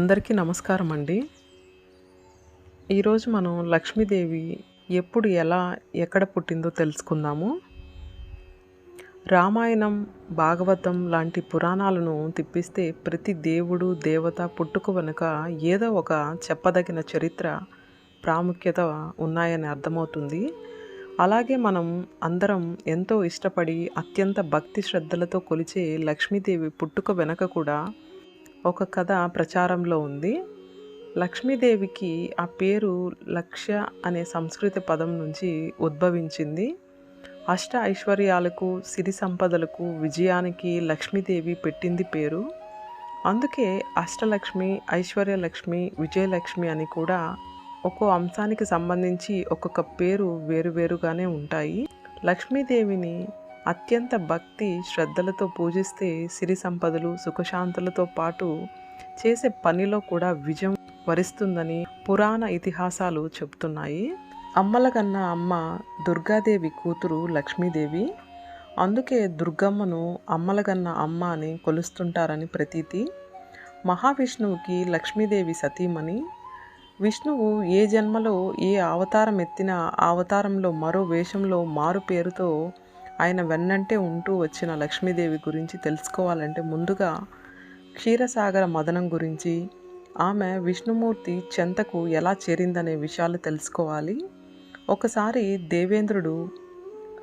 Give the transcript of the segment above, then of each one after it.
అందరికీ నమస్కారం అండి ఈరోజు మనం లక్ష్మీదేవి ఎప్పుడు ఎలా ఎక్కడ పుట్టిందో తెలుసుకుందాము. రామాయణం భాగవతం లాంటి పురాణాలను తిప్పిస్తే ప్రతి దేవుడు దేవత పుట్టుక వెనుక ఏదో ఒక చెప్పదగిన చరిత్ర ప్రాముఖ్యత ఉన్నాయని అర్థమవుతుంది. అలాగే మనం అందరం ఎంతో ఇష్టపడి అత్యంత భక్తి శ్రద్ధలతో కొలిచే లక్ష్మీదేవి పుట్టుక వెనక కూడా ఒక కథ ప్రచారంలో ఉంది. లక్ష్మీదేవికి ఆ పేరు లక్ష్య అనే సంస్కృత పదం నుంచి ఉద్భవించింది. అష్ట ఐశ్వర్యాలకు సిరి సంపదలకు విజయానికి లక్ష్మీదేవి పెట్టింది పేరు. అందుకే అష్టలక్ష్మి ఐశ్వర్యలక్ష్మి విజయలక్ష్మి అని కూడా ఒక్కో అంశానికి సంబంధించి ఒక్కొక్క పేరు వేరువేరుగానే ఉంటాయి. లక్ష్మీదేవిని అత్యంత భక్తి శ్రద్ధలతో పూజిస్తే సిరి సంపదలు సుఖశాంతులతో పాటు చేసే పనిలో కూడా విజయం వరిస్తుందని పురాణ ఇతిహాసాలు చెబుతున్నాయి. అమ్మల కన్నా అమ్మ దుర్గాదేవి కూతురు లక్ష్మీదేవి. అందుకే దుర్గమ్మను అమ్మలగన్న అమ్మ అని కొలుస్తుంటారని ప్రతీతి. మహావిష్ణువుకి లక్ష్మీదేవి సతీమణి. విష్ణువు ఏ జన్మలో ఏ అవతారం ఎత్తినా ఆ అవతారంలో మరో వేషంలో మారు పేరుతో ఆయన వెన్నంటే ఉంటూ వచ్చిన లక్ష్మీదేవి గురించి తెలుసుకోవాలంటే ముందుగా క్షీరసాగర మదనం గురించి ఆమె విష్ణుమూర్తి చెంతకు ఎలా చేరిందనే విషయాలు తెలుసుకోవాలి. ఒకసారి దేవేంద్రుడు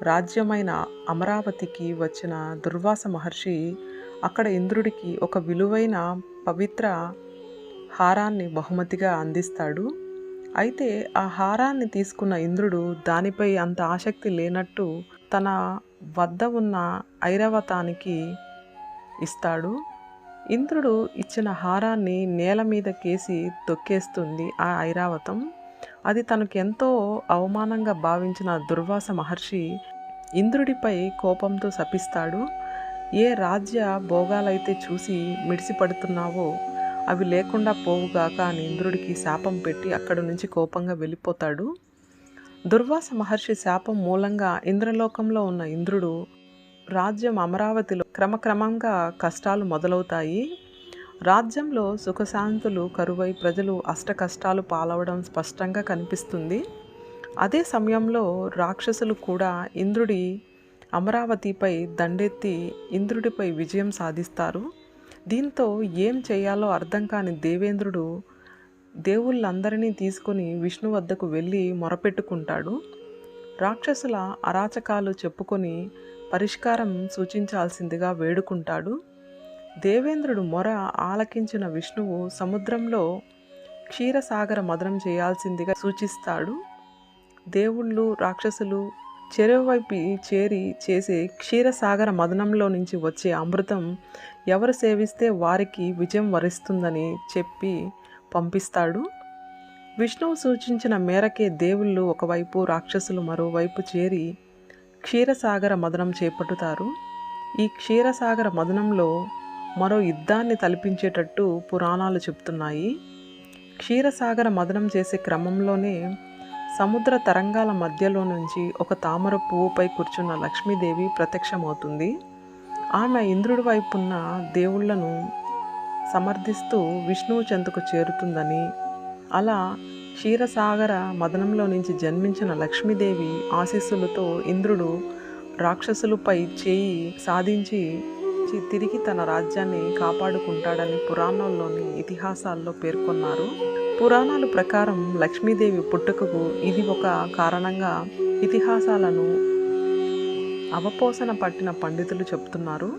రాజ్యమైన అమరావతికి వచ్చిన దుర్వాస మహర్షి అక్కడ ఇంద్రుడికి ఒక విలువైన పవిత్ర హారాన్ని బహుమతిగా అందిస్తాడు. అయితే ఆ హారాన్ని తీసుకున్న ఇంద్రుడు దానిపై అంత ఆసక్తి లేనట్టు తన వద్ద ఉన్న ఐరావతానికి ఇస్తాడు. ఇంద్రుడు ఇచ్చిన హారాన్ని నేల మీద కేసి తొక్కేస్తుంది ఆ ఐరావతం. అది తనకు ఎంతో అవమానంగా భావించిన దుర్వాస మహర్షి ఇంద్రుడిపై కోపంతో శపిస్తాడు. ఏ రాజ్య భోగాలైతే చూసి మిడిసిపడుతున్నావో అవి లేకుండా పోవుగాక అని ఇంద్రుడికి శాపం పెట్టి అక్కడి నుంచి కోపంగా వెళ్ళిపోతాడు. దుర్వాస మహర్షి శాపం మూలంగా ఇంద్రలోకంలో ఉన్న ఇంద్రుడు రాజ్యం అమరావతిలో క్రమక్రమంగా కష్టాలు మొదలవుతాయి. రాజ్యంలో సుఖశాంతులు కరువై ప్రజలు అష్ట కష్టాలు పాలవడం స్పష్టంగా కనిపిస్తుంది. అదే సమయంలో రాక్షసులు కూడా ఇంద్రుడి అమరావతిపై దండెత్తి ఇంద్రుడిపై విజయం సాధిస్తారు. దీంతో ఏం చేయాలో అర్థం కాని దేవేంద్రుడు దేవుళ్ళందరినీ తీసుకొని విష్ణు వద్దకు వెళ్ళి మొరపెట్టుకుంటాడు. రాక్షసుల అరాచకాలు చెప్పుకొని పరిష్కారం సూచించాల్సిందిగా వేడుకుంటాడు. దేవేంద్రుడు మొర ఆలకించిన విష్ణువు సముద్రంలో క్షీరసాగర మదనం చేయాల్సిందిగా సూచిస్తాడు. దేవుళ్ళు రాక్షసులు చెరువువైపు చేరి చేసే క్షీరసాగర మదనంలో నుంచి వచ్చే అమృతం ఎవరు సేవిస్తే వారికి విజయం వరిస్తుందని చెప్పి పంపిస్తాడు. విష్ణువు సూచించిన మేరకే దేవుళ్ళు ఒకవైపు రాక్షసులు మరోవైపు చేరి క్షీరసాగర మదనం చేపట్టుతారు. ఈ క్షీరసాగర మదనంలో మరో యుద్ధాన్ని తలపించేటట్టు పురాణాలు చెప్తున్నాయి. క్షీరసాగర మదనం చేసే క్రమంలోనే సముద్ర తరంగాల మధ్యలో నుంచి ఒక తామర పువ్వుపై కూర్చున్న లక్ష్మీదేవి ప్రత్యక్షమవుతుంది. ఆమె ఇంద్రుడి వైపున్న దేవుళ్ళను సమర్థిస్తూ విష్ణువు చెంతకు చేరుతుందని అలా క్షీరసాగర మదనంలో నుంచి జన్మించిన లక్ష్మీదేవి ఆశీస్సులతో ఇంద్రుడు రాక్షసులపై చేయి సాధించి తిరిగి తన రాజ్యాన్ని కాపాడుకుంటాడని పురాణాల్లోని ఇతిహాసాల్లో పేర్కొన్నారు. పురాణాల ప్రకారం లక్ష్మీదేవి పుట్టుకకు ఇది ఒక కారణంగా ఇతిహాసాలను అవపోసన పట్టిన పండితులు చెప్తున్నారు.